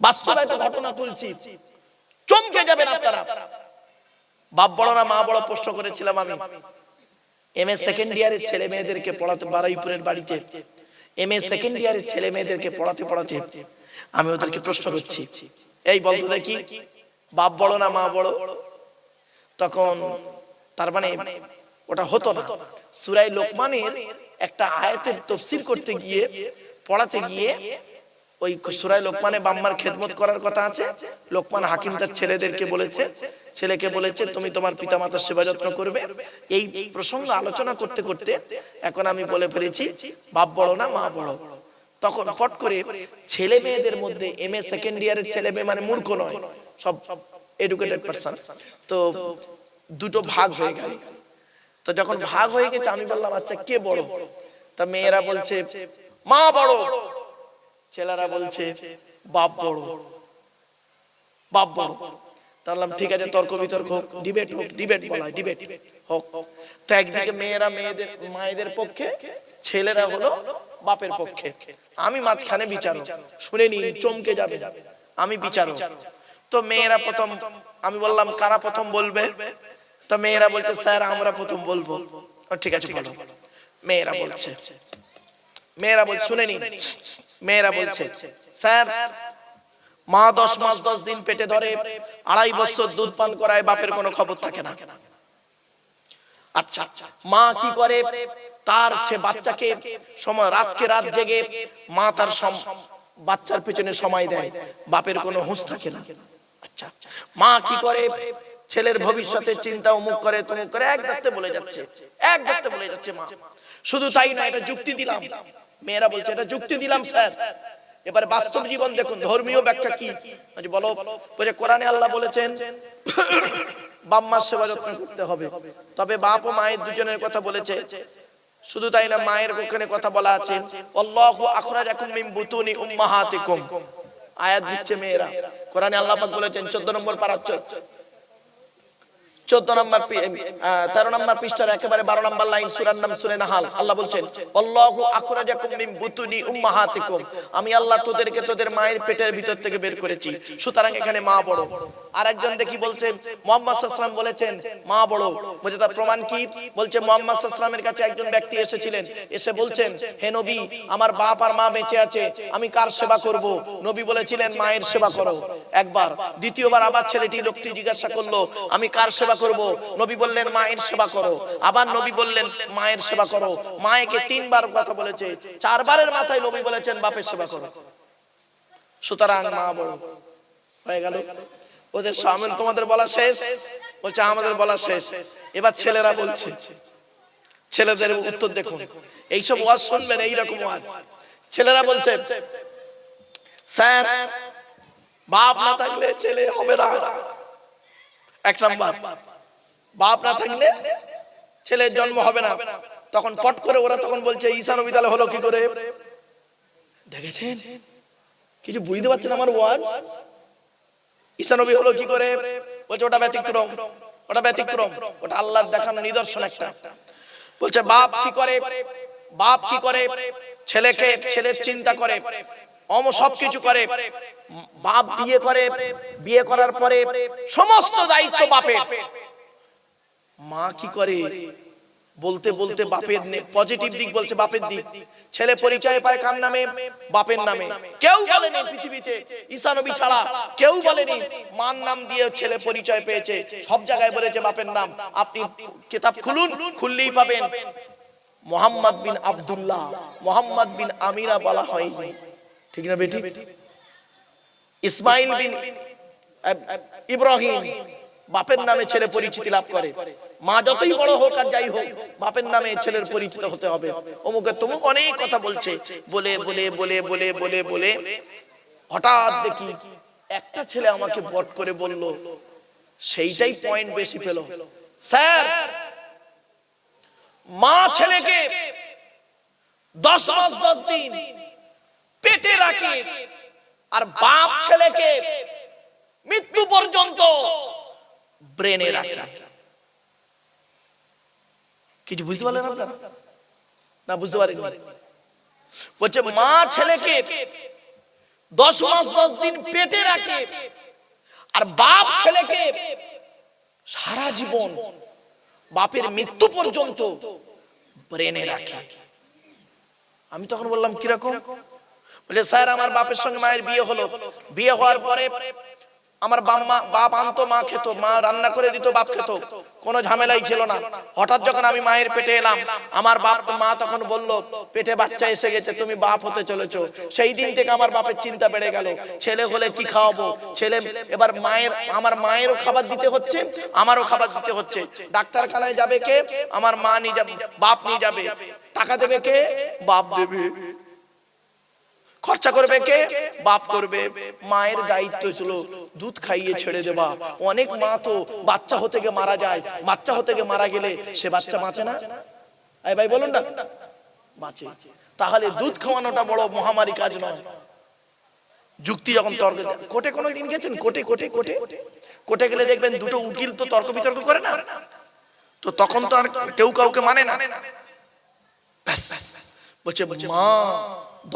বাস্তবে একটা ঘটনা তুলছি। চমকে যাবেন আপনারা বাপ বড় না মা বড় প্রশ্ন করেছিলাম আমি। এম এ সেকেন্ড ইয়ারের ছেলে মেয়েদেরকে পড়াতে বারাইপুরের বাড়িতে। এম এ সেকেন্ড ইয়ারের ছেলে মেয়েদেরকে পড়াতে পড়াতে আমি ওদেরকে প্রশ্ন করছি। এই বলতো দেখি, বাপ বড় না মা বড়? তখন তার মানে ওটা হতো না। সুরাই লোকমানের একটা আয়াতের তফসির করতে গিয়ে, পড়াতে গিয়ে ওই সুরাই লোকমানে বাম্মার খেদমত করার কথা আছে? লোকমান হাকিম তার ছেলেদেরকে বলেছে। ছেলেকে বলেছে, তুমি তোমার পিতামাতার সেবা যত্ন করবে। এই প্রসঙ্গ আলোচনা করতে করতে এখন আমি বলে ফেলেছি, বাপ বড় না মা বড়? তখন ফট করে ছেলে মেয়েদের মধ্যে এম এ সেকেন্ড ইয়ারের ছেলে মেয়ে মানে মূর্খ নয়, সব এডুকেটেড পারসন তো দুটো ভাগ হয়ে গেল। তো যখন ভাগ হয়ে গেছে, আমি বললাম আচ্ছা কে বড়? তা মেয়েরা বলছে, মা বড়। ছেলেরা বলছে বাপ বড় বাপ বড়। তাহলে ঠিক আছে তর্ক বিতর্ক ডিবেট হোক ডিবেট বলা হয় ডিবেট হোক। তো একদিকে মেয়েরা মেয়েদের মায়েদের পক্ষে ছেলেরা হলো বাপের পক্ষে। আমি মাঝখানে বিচারক শুনে নিন চমকে যাবে। আমি বিচারক। তো মেয়েরা প্রথম আমি বললাম কারা প্রথম বলবে? তো মেয়েরা বলছে স্যার আমরা প্রথম বলব। ও, ঠিক আছে বলো। মেয়েরা বলছে। মেয়েরা বল শুনে নিন। মেয়েরা বলছে স্যার মা দশ মাস দশ দিন পেটে ধরে আড়াই বছর দুধ পান করায় বাপের কোনো খবর থাকে না। আচ্ছা মা কি করে? তার সে বাচ্চাকে সময় রাতকে রাত জেগে মা তার বাচ্চার পেছনে সময় দেয়। বাপের কোনো হুঁশ থাকে না। আচ্ছা মা কি করে? ছেলের ভবিষ্যতের চিন্তা অমুক করে তমুক করে। এক দেখতে বলে যাচ্ছে। এক দেখতে বলে যাচ্ছে মা। শুধু তাই না এটা যুক্তি দিলাম। মেয়েরা বলছে, এটা যুক্তি দিলাম, স্যার। এবারে বাস্তব জীবন দেখুন, ধর্মীয় ব্যাখ্যা কি? বলো বলছে, কোরআনে আল্লাহ বলেছেন বাম্মার সেবা যত্ন করতে হবে। তবে বাপ ও মায়ের দুজনের কথা বলেছে। শুধু তাই না, মায়ের ওখানে কথা বলা আছে আয়াত দিচ্ছে মেয়েরা। কোরআনে আল্লাহ বলেছেন 14 নম্বর পারা আমি আল্লাহ তোদেরকে তোদের মায়ের পেটের ভিতর থেকে বের করেছি। সুতরাং এখানে মা বড়। দেখি মোহাম্মদ বলেছেন, মা বড়। তার প্রমাণ কি? বলছে, মোহাম্মদ সাল্লামের কাছে একজন ব্যক্তি এসেছিলেন। এসে বলছেন, হে নবী, আমার বাপ আর মা বেঁচে আছে, আমি কার সেবা করব? নবী বলেছিলেন, মায়ের সেবা করো। একবার, দ্বিতীয়বার আবার ছেলেটি লোকটি জিজ্ঞাসা করল, আমি কার সেবা করব। নবী বললেন, মায়ের সেবা করো। আবার নবী বললেন, মায়ের সেবা করো। মায়েকে তিনবার কথা বলেছে। চারবারের মাথায় নবী বলেছেন, বাপের সেবা করো। সুতরাং মা বড় হয়ে গেল। ওদের সামনে তোমাদের বলা শেষ? বলছে, আমাদের বলা শেষ। এবার ছেলেরা বলছে, ছেলেদের উত্তর দেখুন। এইসব ওয়াজ শুনবেন, এইরকম ওয়াজ। ছেলেরা বলছে, স্যার, বাপ না থাকলে ছেলে হবে না। এক নাম্বার। বাপ না থাকলে ছেলের জন্ম হবে না। তখন পট করে ওরা তখন বলছে, ঈশা নবী তাহলে হলো কি করে? দেখেছেন? কিছু বুঝতে পারছেন আমার ওয়াজ? ঈশা নবী হলো কি করে? বলছে, ওটা ব্যতিক্রম ওটা ব্যতিক্রম, ওটা আল্লাহর দেখানো নিদর্শন একটা। বলছে, বাপ কি করে? বাপ কি করে? ছেলেকে ছেলের চিন্তা করে অম সব কিছু করে, বাপ বিয়ে করে, বিয়ে করার পরে সমস্ত দায়িত্ব বাপের। মা কি করে? বলতে বলতে বাপের পজিটিভ দিক বলছে বাপের দিক। ছেলে পরিচয় পায় কার নামে? বাপের নামে। কেউ বলেনি পৃথিবীতে ঈসা নবী ছাড়া। কেউ বলেনি। মার নাম দিয়ে ছেলে পরিচয় পেয়েছে। সব জায়গায় বলেছে বাপের নাম। আপনি কিতাব খুলুন, খুললেই পাবেন। মোহাম্মদ বিন আব্দুল্লাহ, মোহাম্মদ বিন আমিরা বলা হয়নি। ঠিক না বেটি? ইসমাইল বিন ইব্রাহিম। বাপের নামে ছেলে পরিচিতি লাভ করে। মা যতই বড় হোক আর যাই হোক বাপের নামে ছেলের পরিচিত হতে হবে। অমুকে তমুক অনেক কথা বলছে। বলে বলে বলে বলে বলে বলে হঠাৎ দেখি একটা ছেলে আমাকে বট করে বলল সেইটাই পয়েন্ট বেশি পেল। স্যার মা ছেলেকে দশ মাস দশ দিন পেটে রাখে। আর বাপ ছেলেকে মৃত্যু পর্যন্ত ব্রেনে রাখে। কিছু বুঝতে পারলেন না, বুঝতে পারেন বলছে, মা ছেলেকে দশ মাস দশ দিন পেটে রাখে আর বাপ ছেলেকে সারা জীবন বাপের মৃত্যু পর্যন্ত ব্রেনে রাখে। আমি তখন বললাম, কীরকম? বলে স্যার, আমার বাপের সঙ্গে মায়ের বিয়ে হলো। বিয়ে হওয়ার পরে আমার বাপ মা বাপ আনতো, মা খেত, মা রান্না করে দিত, বাপ খেত। কোনো ঝামেলাই ছিল না। হঠাৎ যখন আমি মায়ের পেটে এলাম, আমার বাপ, মা তখন বলল, পেটে বাচ্চা এসে গেছে, তুমি বাপ হতে চলেছ। সেই দিন থেকে আমার বাপের চিন্তা বেড়ে গেল। ছেলে হলে কি খাওয়াবো? ছেলে, এবার মায়ের, আমার মায়েরও খাবার দিতে হচ্ছে, আমারও খাবার দিতে হচ্ছে। ডাক্তারখানায় যাবে কে? আমার মা নিয়ে যাবে, বাপ নিয়ে যাবে। টাকা দেবে কে? বাপ দেবে। খরচা করবে কে? বাপ করবে। মায়ের দায়িত্ব ছিল দুধ খাইয়ে ছেড়ে দেবা অনেক মা তো বাচ্চা হতে গিয়ে মারা যায়। বাচ্চা হতে গিয়ে মারা গেলে সে বাচ্চা বাঁচে না? এই ভাই বলুন না। বাঁচে। তাহলে দুধ খাওয়ানোটা বড় মহামারী কাজ নয়। যুক্তি যখন তর্ক কোটে কোনো দিন গেছেন? কোটে কোটে কোটে কোটে। গেলে দেখবেন দুটো উকিল তো তর্ক বিতর্ক করে না। তো তখন তো আর কেউ কাউকে মানে না। ব্যাস। বলছে মা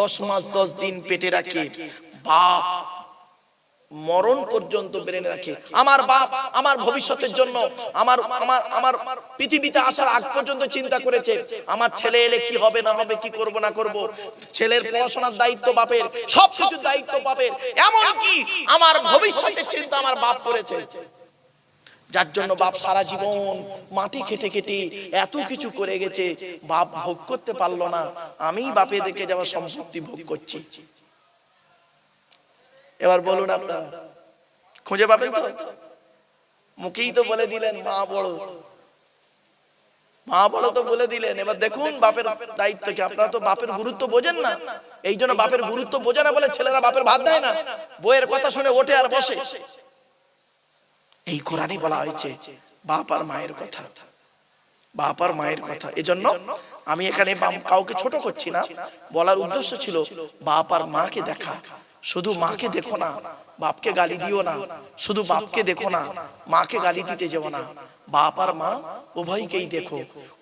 দশ মাস, দশ দিন পেটে রাখে। বাপ মরণ পর্যন্ত বেড়ে রাখে। আমার বাপ আমার ভবিষ্যতের জন্য, আমার আমার আমার পৃথিবীতে আসার আগ পর্যন্ত চিন্তা করেছে, আমার ছেলে এলে কি হবে, না হবে, কি করব, না করব। ছেলের পড়াশোনার দায়িত্ব বাপের সব কিছুর দায়িত্ব বাপের। এমন কি আমার ভবিষ্যতের চিন্তা আমার বাপ করেছে। যার জন্য বাপ সারা জীবন মাটি খেটে খেটে এত কিছু করে গেছে বাপ ভোগ করতে পারল না। আমি বাপে দেখে যাওয়া সম্পত্তি ভোগ করছি। এবার বলুন আপনার। খুঁজে পাবেন তো? মুখেই তো বলে দিলেন মা বড়। মা বড় তো বলে দিলেন। এবার দেখুন বাপের দায়িত্ব কি। আপনারা তো বাপের গুরুত্ব বোঝেন না। এই জন্য বাপের গুরুত্ব বোঝে না বলে ছেলেরা বাপের ভাত দেয় না। বইয়ের কথা শুনে ওঠে আর বসে। এই কোরআনই বলা হয়েছে, বাপ আর মায়ের কথা। বাপ আর মায়ের কথা। এজন্য আমি এখানে কাউকে ছোট করছি না। বলার উদ্দেশ্য ছিল বাপ আর মাকে দেখা। শুধু মাকে দেখো না, বাপকে গালি দিও না। শুধু বাপকে দেখো না, মাকে গালি দিতে যেও না। বাপ আর মা উভয়কেই দেখো।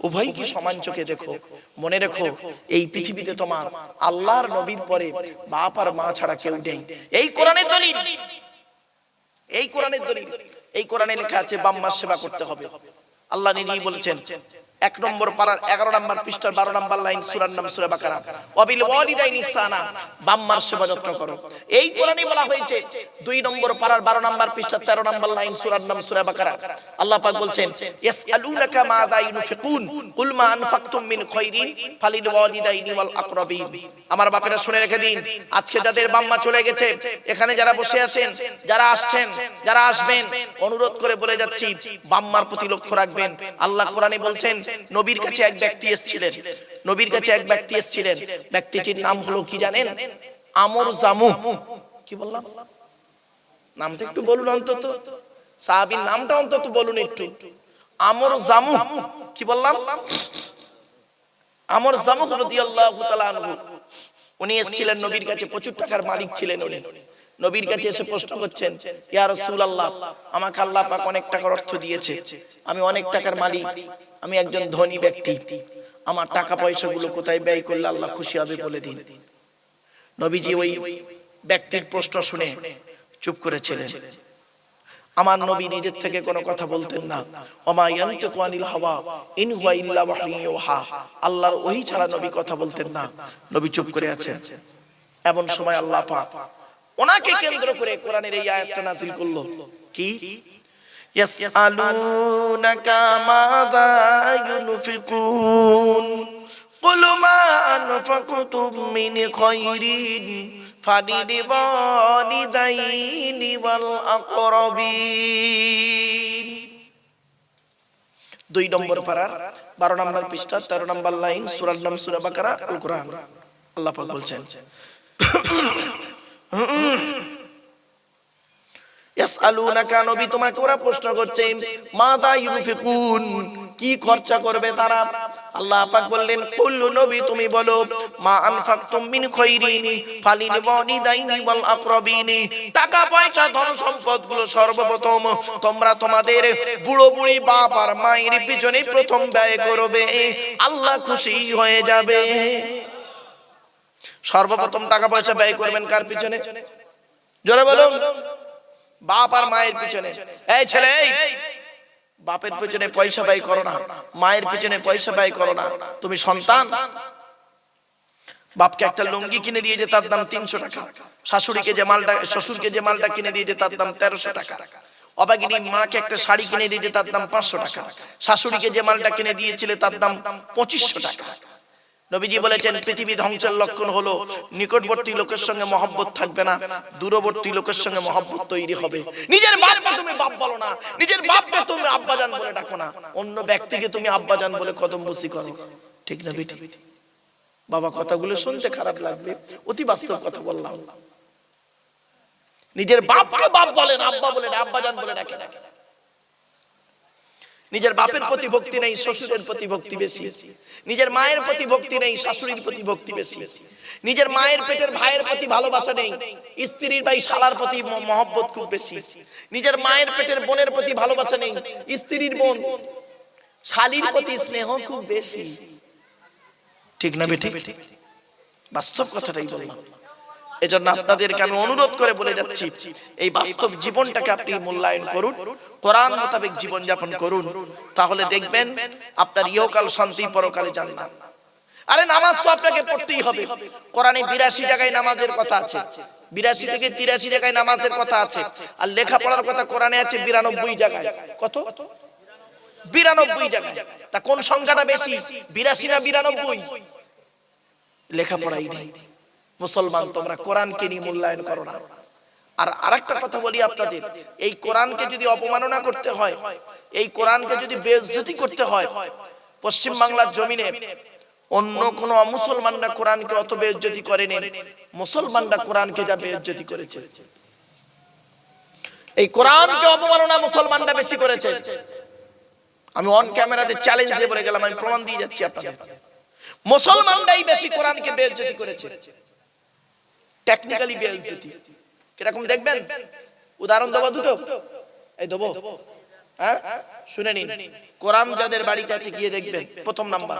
উভয়কে সমান চোখে দেখো। মনে রেখো, এই পৃথিবীতে তোমার আল্লাহর নবীর পরে বাপ আর মা ছাড়া কেউ নেই। এই কোরআনের দলিল। এই কোরআনের দলিল। কোরআনে লেখা আছে বাম্মার সেবা করতে হবে। আল্লাহ নিজেই বলেছেন এক নম্বর পাড়ার এগারো নম্বর পৃষ্ঠার বারো নম্বর লাইন সুরার নাম সুরা বাকারা। অবিল বাম্মার সেবা যত্ন করো। এই কোরআনে বলা হয়েছে, দুই নম্বর পাড়ার বারো নম্বর পৃষ্ঠার তেরো নম্বর লাইন সুরার নাম সুরা বাকারা। আল্লাহ পাক বলছেন ইউনফিকুন, কুল মা আনফাকতুম মিন ফালিল ওয়াল আকরাবিন। আমার বাপেরা শুনে রেখে দিন, আজকে যাদের বাম্মা চলে গেছে, এখানে যারা বসে আছেন, যারা আসছেন, যারা আসবেন, অনুরোধ করে বলে যাচ্ছি, বাম্মার প্রতি লক্ষ্য রাখবেন। আল্লাহ কোরআনে বলছেন নবীর কাছে এক ব্যক্তি এসেছিলেন, নবীর কাছে এক ব্যক্তি এসেছিলেন। ব্যক্তিটির নাম হলো কি জানেন? আমর জামু। কি বললাম? নামটা একটু বলুন অন্তত। সাহাবীর নামটা অন্তত বলুন একটু। আমর জামু। কি বললাম? আমর জামু রাদিয়াল্লাহু তাআলা উনি এসেছিলেন, নবীর কাছে প্রচুর টাকার মালিক ছিলেন উনি। নবীর কাছে এসে প্রশ্ন করছেন, ইয়া রাসূলুল্লাহ, আমাকে আল্লাহ পাক অনেক টাকার অর্থ দিয়েছে। আমি অনেক টাকার মালিক। আমি একজন ধনী ব্যক্তি। আমার টাকা পয়সাগুলো কোথায় ব্যয় করলে আল্লাহ খুশি হবে বলে দিন। নবীজি ওই ব্যক্তির প্রশ্ন শুনে চুপ করেছিলেন। আমার নবী নিজের থেকে কোনো কথা বলতেন না। হাওয়া, ইন হুয়া ইল্লা ওয়াহয়ুন আল্লাহর ওহী ছাড়া নবী কথা বলতেন না। নবী চুপ করে আছেন। এমন সময় আল্লাহ পাক ওনাকে কেন্দ্র করে কোরআনের এই আয়াতটা নাযিল করল। কি? ইয়াসআলুনাকা মাযা ইউনফিকুন قل ما أنفقتم من خير فللوالدين والأقربين দুই নম্বর পারা বারো নম্বর পৃষ্ঠা তেরো নম্বর লাইন সুরার নাম সুরা বাকারা আল কোরআন আল্লাহ পাক বলছেন আল্লাহ সর্বপ্রথম তোমরা তোমাদের বুড়ো বুড়ি বাপ আর মায়ের পিছনে প্রথম ব্যয় করবে। আল্লাহ খুশি হয়ে যাবে। সর্বপ্রথম টাকা পয়সা ব্যয় করবেন কার পিছনে? জোরে বাপ আর মায়ের পিছনে। এই ছেলে বাপের পিছনে পয়সা ব্যয় করো না। মায়ের পিছনে পয়সা ব্যয় করো না। তুমি সন্তান। বাপকে একটা লুঙ্গি কিনে দিয়েছে তার দাম তিনশো টাকা। শাশুড়িকে যে মালটা শ্বশুরকে যে মালটা কিনে দিয়েছে তার দাম তেরোশো টাকা। অবাগিনী মাকে একটা শাড়ি কিনে দিয়েছে তার দাম পাঁচশো টাকা। শাশুড়িকে যে মালটা কিনে দিয়েছিলে তার দাম পঁচিশশো টাকা। নবীজি বলেছেন, পৃথিবী ধ্বংসের লক্ষণ হলো নিকটবর্তী লোকের সঙ্গে মহব্বত থাকবে না, দূরবর্তী লোকের সঙ্গে মহব্বত তৈরি হবে। নিজের বাপকে তুমি বাপ বলো না, নিজের বাপকে তুমি আব্বাজান বলে ডাকো না, অন্য ব্যক্তিকে তুমি আব্বাজান বলে কদম বসি করো। ঠিক না বেটি? বাবা কথাগুলো শুনতে খারাপ লাগবে, অতি বাস্তব কথা বললাম। নিজের বাপকে বাপ বলেন আব্বা বলেন আব্বাজান বলে ডাকে ডাকে নিজের বাপের প্রতি ভক্তি নেই শ্বশুরের প্রতি ভক্তি বেশি। নিজের মায়ের প্রতি ভক্তি নেই শাশুড়ির প্রতি ভক্তি বেশি। নিজের মায়ের পেটের ভাইয়ের প্রতি ভালোবাসা নেই স্ত্রীর ভাই শালার প্রতি মহব্বত খুব বেশি। নিজের মায়ের পেটের বোনের প্রতি ভালোবাসা নেই স্ত্রীর বোন শালির প্রতি স্নেহ খুব বেশি। ঠিক না বেঠিক? বাস্তব কথাটাই বললাম। এজন্য আপনাদেরকে আমি অনুরোধ করে বলে যাচ্ছি, এই বাস্তব জীবনটাকে আপনি মূল্যায়ন করুন, কোরআন মোতাবেক জীবন যাপন করুন, তাহলে দেখবেন আপনার ইহকাল শান্তি পরকালে জান্নাত। আরে নামাজ তো আপনাকে পড়তেই হবে। কোরআনে বিরাশি জায়গায় নামাজের কথা আছে। বিরাশি থেকে তিরাশি জায়গায় নামাজের কথা আছে। আর লেখাপড়ার কথা কোরআনে আছে বিরানব্বই জায়গায়। কত? বিরানব্বই জায়গায়। তা কোন সংখ্যাটা বেশি? বিরাশি না বিরানব্বই? লেখাপড়াই নেই। মুসলমান, তোমরা কোরআনকে নিয়ে মূল্যায়ন করো না। আর আরেকটা কথা বলি আপনাদের, এই কোরআনকে যদি অপমাননা করতে হয়, এই কোরআনকে যদি বেইজ্জতি করতে হয়, পশ্চিম বাংলার জমিনে অন্য কোন মুসলমানরা কোরআনকে অত বেইজ্জতি করেনি, মুসলমানরা কোরআনকে যা বেইজ্জতি করেছে। এই কোরআনকে অপমাননা মুসলমানরা বেশি করেছে। আমি অন ক্যামেরাতে চ্যালেঞ্জ দিয়ে বলে গেলাম, আমি প্রমাণ দিয়ে যাচ্ছি আপনাদের। মুসলমানরাই বেশি কোরআনকে বেইজ্জতি করেছে। টেকনিক্যালি বেইজ্জতি কীরকম দেখবেন? উদাহরণ দেবো দুটো? এই দেবো। হ্যাঁ? শুনে নিন। কোরআন যাদের বাড়িতে আছে গিয়ে দেখবেন। প্রথম নাম্বার।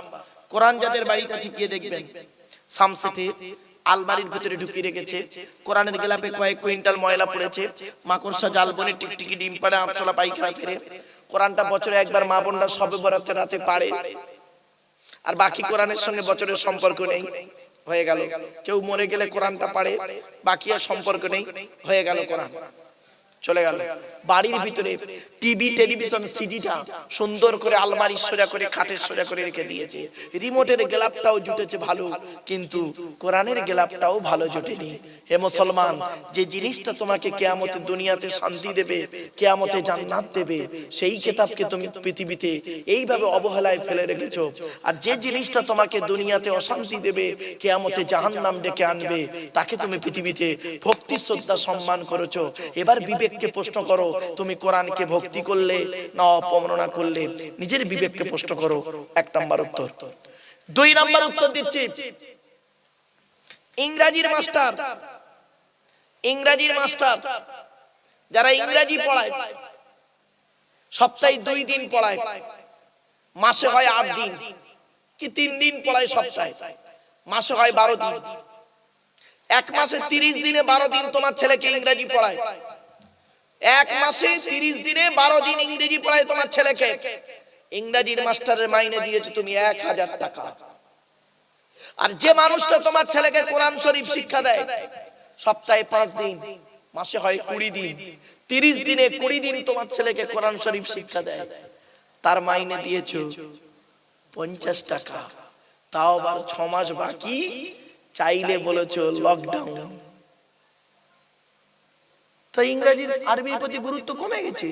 কোরআন যাদের বাড়িতে আছে গিয়ে দেখবেন। সামসেটে আলমারির ভিতরে ঢুকিয়ে রেখেছে। কোরআনের গেলাপে কয়েক কুইন্টাল ময়লা পড়েছে। মাকড়সা জাল বনে টিকটিকি ডিম পাড়ে আমসলা পাইখানা ফেরে কোরআনটা বছরে একবার মা বোনরা সবে বরাতে রাতে পারে আর বাকি কোরআনের সঙ্গে বছরের সম্পর্ক নেই। হয়ে গেল। কেউ মরে গেলে কোরআনটা পারে বাকি আর সম্পর্ক নেই। হয়ে গেল কোরআন। চলে গেল। বাড়ির ভিতরে টিভি, টেলিভিশন, সিডিটা সুন্দর করে আলমারি সোজা করে, খাটের সোজা করে রেখে দিয়েছে। রিমোটের গেলাপটাও জুটেছে ভালো, কিন্তু কোরআনের গেলাপটাও ভালো জুটেনি। হে মুসলমান, যে জিনিসটা তোমাকে কেয়ামতে দুনিয়াতে শান্তি দেবে, কেয়ামতে জান্নাত দেবে, সেই কিতাবকে তুমি পৃথিবীতে এইভাবে অবহেলায় ফেলে রেখেছো। আর যে জিনিসটা তোমাকে দুনিয়াতে অশান্তি দেবে, কেয়ামতে জাহান্নাম ডেকে আনবে, তাকে তুমি পৃথিবীতে ভক্তি, শ্রদ্ধা, সম্মান করেছ। এবার বিবেককে প্রশ্ন করো, তুমি কোরআনকে ভক্তি করলে না অপমাননা করলে? নিজের বিবেককে প্রশ্ন করো। এক নাম্বার উত্তর। দুই নাম্বার উত্তর দিচ্ছি। ইংরাজির মাস্টার। ইংরাজির মাস্টার। যারা ইংরাজি পড়ায়, সপ্তাহে দুই দিন পড়ায়, মাসে হয় আট দিন। কি তিন দিন পড়ায় সপ্তাহে? মাসে হয় বারো দিন। এক মাসে তিরিশ দিনে বারো দিন তোমার ছেলেকে ইংরেজি পড়ায়। এক মাসে তিরিশ দিনে বারো দিন ইংরেজি পড়ায় তোমার ছেলেকে। ইংরাজির মাস্টারের মাইনে দিয়েছে তুমি এক হাজার টাকা। আর যে মানুষটা তোমার ছেলেকে কোরআন শরীফ শিক্ষা দেয়, সপ্তাহে পাঁচ দিন, মাসে হয় কুড়ি দিন, তিরিশ দিনে কুড়ি দিন তোমার ছেলেকে কোরআন শরীফ শিক্ষা দেয়। তার মাইনে দিয়েছ পঞ্চাশ টাকা। তাও আবার ছ মাস বাকি, চাইলে বলেছ লকডাউন তো ইংরেজির আরবির প্রতি গুরুত্ব কমে গেছে।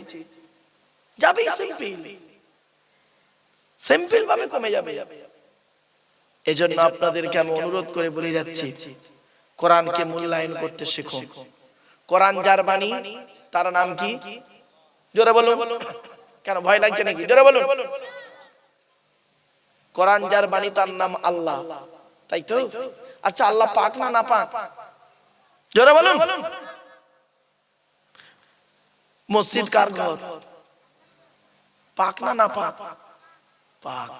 যাবে সিম্পল সিম্পল ভাবে কমে যাবে। এজন্য আপনাদেরকে আমি অনুরোধ করে বলে যাচ্ছি, কোরআনকে মূল্যায়ন করতে শেখো। কোরআন যার বাণী, তার নাম কি? জোরে বলুন। কেন, ভয় লাগছে নাকি? জোরে বলুন। কোরআন যার বাণী, তার নাম আল্লাহ। তাই তো? আচ্ছা আল্লাহ পাক না না পাক? জোরে বলুন। মসজিদ কার ঘর। পাক না না পাক? পাক।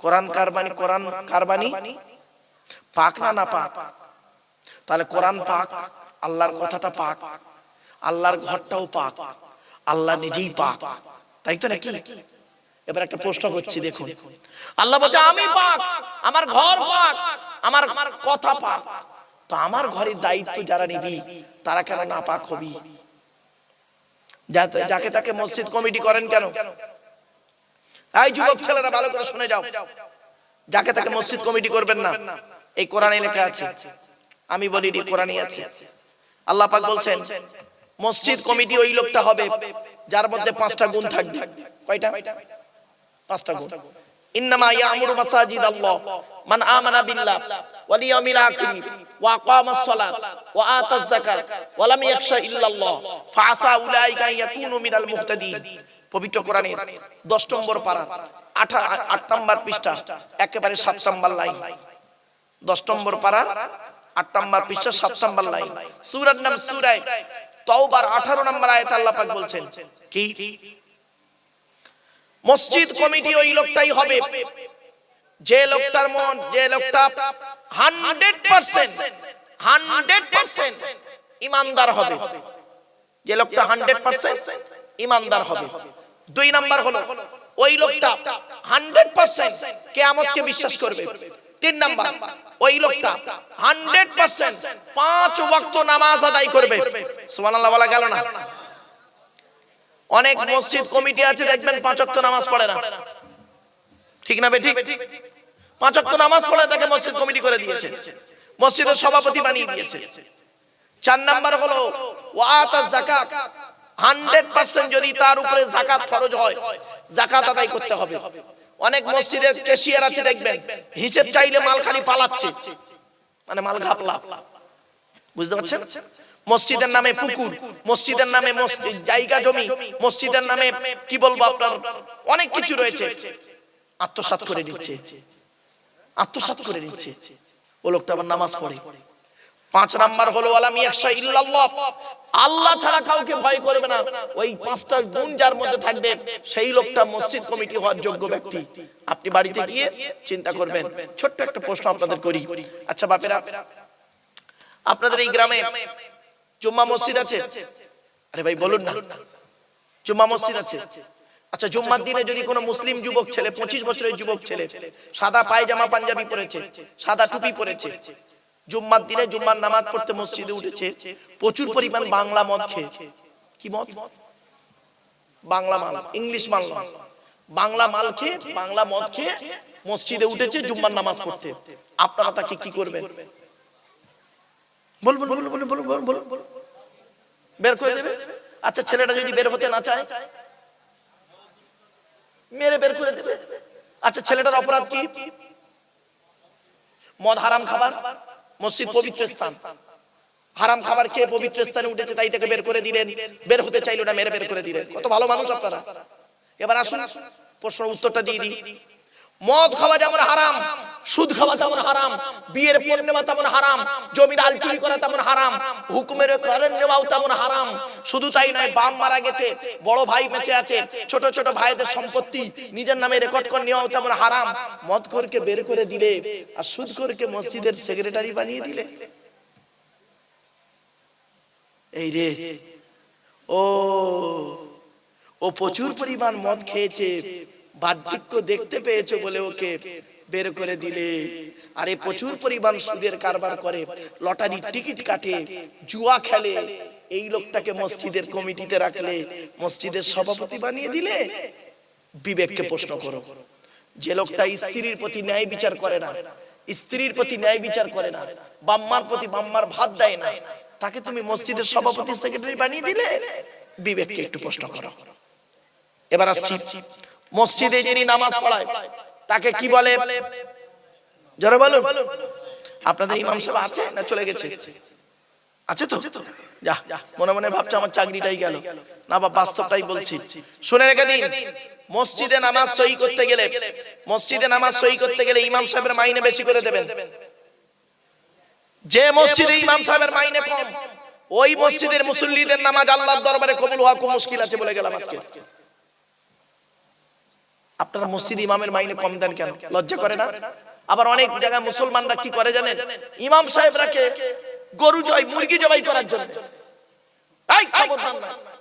কোরআন কার বাণী? কোরআন কার বাণী? পাক না না পাক? তাহলে কোরআন পাক আল্লাহর কথাটা পাক। আল্লাহর ঘরটাও পাক। আল্লাহ নিজেই পাক। তাই তো নাকি? এবার একটা প্রশ্ন করছি দেখুন। আল্লাহ বলছে আমি পাক। আমার ঘর পাক। আমার আমার কথা পাক। তো আমার ঘরের দায়িত্ব যারা নিবি তারা কেন না পাক হবি? যাকে তাকে মসজিদ কমিটি করেন কেন? এই যুবক ছেলেরা ভালো করে শুনে যাও। যাকে তাকে মসজিদ কমিটি করবেন না। এই কোরআনে লেখা আছে। আমি বলি নি কোরআনই আছে। আল্লাহ পাক বলছেন মসজিদ কমিটি ওই লোকটা হবে যার মধ্যে পাঁচটা গুণ থাকবে। কয়টা? পাঁচটা গুণ। ইন্নামা ইয়ামুরু মাসাজিদ আল্লাহ মান আমানা বিল্লাহ ওয়াল ইয়াউমিল আখির ওয়া আকামাস সালাত ওয়া আতাজ যাকাত ওয়া লাম ইয়াখশা ইল্লাল্লাহ। উলাইকা ইয়াকুনু মিনাল মুহতাদিন। পবিত্র কোরআনের 10 নম্বর পারা 8 নম্বর পৃষ্ঠা, একেবারে 7 নম্বর লাইন। 10 নম্বর পারা 8 নম্বর পৃষ্ঠা 7 নম্বর লাইন। সূরার নাম সূরা তওবার 18 নম্বর আয়াতে আল্লাহ পাক বলছেন, কি? মসজিদ কমিটি ওই লোকটাই হবে। যে লোকটার মন, যে লোকটা হান্ড্রেড পার্সেন্ট হান্ড্রেড পার্সেন্ট ইমানদার হবে। যে লোকটা হান্ড্রেড পার্সেন্ট ইমানদার হবে। দুই নাম্বার হলো, ওই লোকটা হান্ড্রেড পার্সেন্ট কেয়ামতকে বিশ্বাস করবে। তিন নাম্বার, ওই লোকটা হান্ড্রেড পার্সেন্ট পাঁচ ওয়াক্ত নামাজ আদায় করবে। সুবহানাল্লাহ বলা গেল না? অনেক মসজিদ কমিটি আছে দেখবেন পাঁচ ওয়াক্ত নামাজ পড়ে না। ঠিক না বেঠিক? পাঁচ ওয়াক্ত নামাজ পড়ে তাকে মসজিদ কমিটি করে দিয়েছে। মসজিদের সভাপতি বানিয়ে দিয়েছে। চার নাম্বার হলো ওয়াতাজ যাকাত। 100% যদি তার উপরে যাকাত ফরজ হয় যাকাত আদায় করতে হবে। অনেক মসজিদের ক্যাশিয়ার আছে দেখবেন। হিসেব চাইলে মাল খালি পালাচ্ছে। মানে মাল ঘাপলা। বুঝতে পারছেন? মসজিদের নামে পুকুর মসজিদের নামে জায়গা জমি মসজিদের নামে কি বলব আপনার? অনেক কিছু রয়েছে। আত্মসাৎ করে নিচ্ছে। আত্মসাৎ করে নিচ্ছে। ও লোকটা আবার নামাজ পড়ে। পাঁচ নাম্বার হলো আলামি একশো ইল্লাল্লাহ। আল্লাহ ছাড়া কাউকে ভয় করবে না। ওই পাঁচটা গুণ যার মধ্যে থাকবে সেই লোকটা মসজিদ কমিটি হওয়ার যোগ্য ব্যক্তি। আপনি বাড়িতে গিয়ে চিন্তা করবেন। ছোট্ট একটা প্রশ্ন আপনাদের করি। আচ্ছা বাপেরা আপনাদের এই গ্রামে জুম্মা মসজিদ আছে? আরে ভাই, বলুন না। জুম্মা মসজিদ আছে। আচ্ছা জুম্মার দিনে যদি কোনো মুসলিম যুবক ছেলে, পঁচিশ বছরের যুবক ছেলে, সাদা পায়জামা, পাঞ্জাবি পরেছে, সাদা টুপি পরেছে, জুম্মার দিনে জুম্মার নামাজ পড়তে মসজিদে উঠেছে, প্রচুর পরিমাণ বাংলা মদ খেয়ে। কি মদ? বাংলা মাল, ইংলিশ মাল বাংলা মাল খেয়ে, বাংলা মদ খেয়ে মসজিদে উঠেছে জুম্মার নামাজ পড়তে। আপনারা তাকে কি করবেন? বের করে দেবে? আচ্ছা ছেলেটা যদি বের হতে না চায়? মেরে বের করে দেবে। আচ্ছা ছেলেটার অপরাধ কি? মদ হারাম খাবার, মসজিদ পবিত্র স্থান। হারাম খাবার খেয়ে পবিত্র স্থানে উঠেছে, তাই তাকে বের করে দিলেন। বের হতে চাইলো না, মেরে বের করে দিলেন। কত ভালো মানুষ আপনারা। এবার আসুন প্রশ্ন উত্তরটা দিয়ে দিই। মদ খাওয়া যেমন হারাম, সুদ খাওয়া তেমন হারাম, বিয়ের পণ নেওয়া তেমন হারাম, জমির আল চুরি করা তেমন হারাম, হুকুমের করেন নেওয়াও তেমন হারাম। শুধু তাই নয় বাম মারা গেছে, বড় ভাই বেঁচে আছে, ছোট ছোট ভাইদের সম্পত্তি নিজের নামে রেকর্ড করে নেওয়াও তেমন হারাম। মদ করকে বের করে দিলে আর সুদ করকে মসজিদের সেক্রেটারি বানিয়ে দিলে। এই রে, ও ও প্রচুর পরিমাণ মদ খেয়েছে বাহ্যিক দেখতে পেয়েছ বলে ওকে বের করে দিলে। আরে প্রচুর পরিমাণ সুদের কারবার করে লটারি টিকিট কাটে, জুয়া খেলে। এই লোকটাকে মসজিদের কমিটিতে রাখলে, মসজিদের সভাপতি বানিয়ে দিলে? বিবেককে প্রশ্ন করো। যে লোকটা স্ত্রীর প্রতি ন্যায় বিচার করে না, স্ত্রীর প্রতি ন্যায় বিচার করে না, বাম্মার প্রতি বাম্মার ভাত দেয় না, তাকে তুমি মসজিদের সভাপতি সেক্রেটারি বানিয়ে দিলে? বিবেককে একটু প্রশ্ন করো। এবার আসছি। মসজিদে যিনি নামাজ পড়ায় তাকে কি বলে? যারা বলো আপনাদের ইমাম সাহেব আছে না চলে গেছে? আছে তো? যা মনে মনে ভাবছে আমার চাকরিটাই গেল। না বা বাস্তবটাই বলছি। শুনে রেখে দিন। মসজিদে নামাজ সহি করতে গেলে মসজিদে নামাজ সহি করতে গেলে ইমাম সাহেবের মাইনে বেশি করে দেবেন। যে মসজিদে ইমাম সাহেবের মাইনে কম ওই মসজিদের মুসল্লিদের নামাজ আল্লাহর দরবারে কবুল হওয়া খুব মুশকিল আছে বলে গেলাম আজকে। আপনারা মসজিদ ইমামের মাইনে কম দেন কেন? লজ্জা করে না? আবার অনেক জায়গায় মুসলমানরা কি করে জানেন? ইমাম সাহেবরাকে গরু জয় মুরগি জবাই করার জন্য। খবরদার নয়।